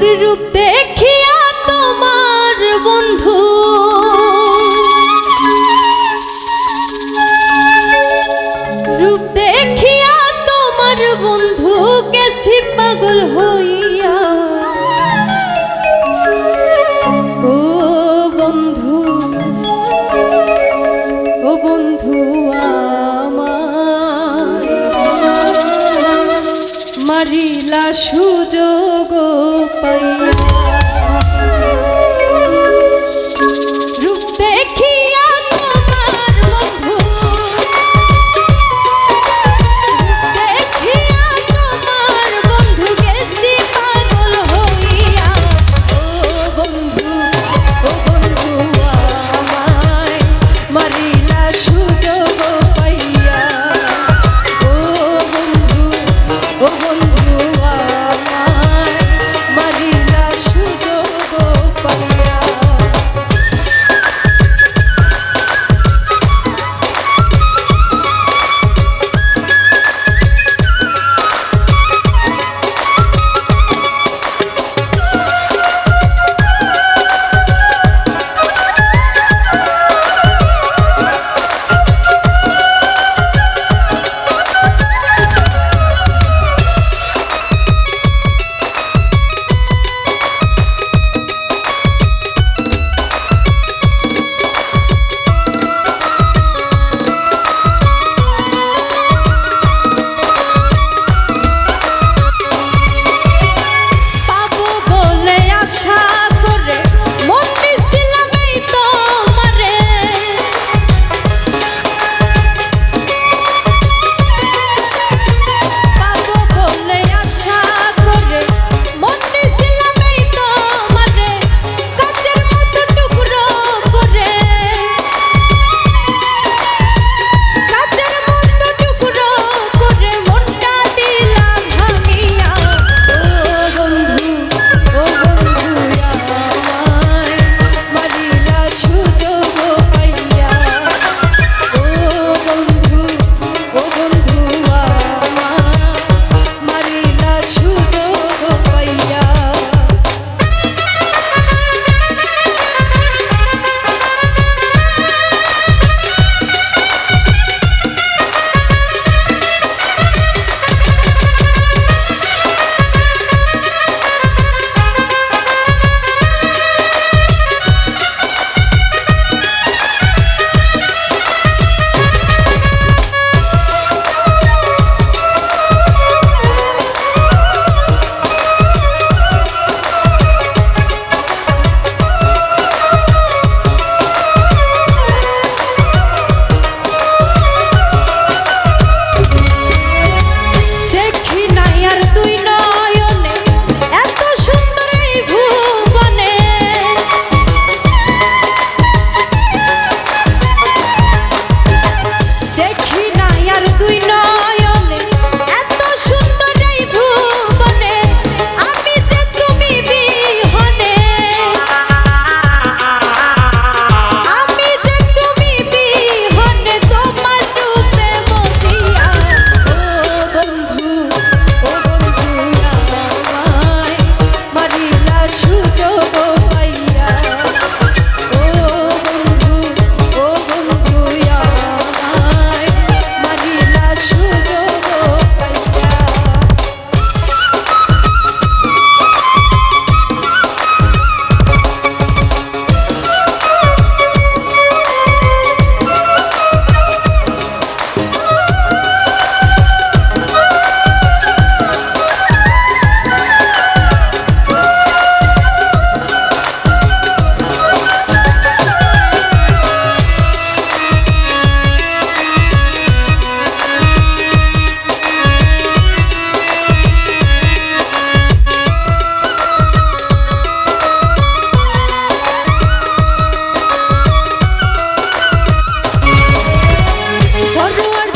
ওরে রূপ দেখিয়া তোমার বন্ধু। রূপ দেখিয়া তোমার বন্ধু গেছি পাগল হইয়া। ও বন্ধু ও বন্ধু আমার। মারিলা সুযোগ ruwan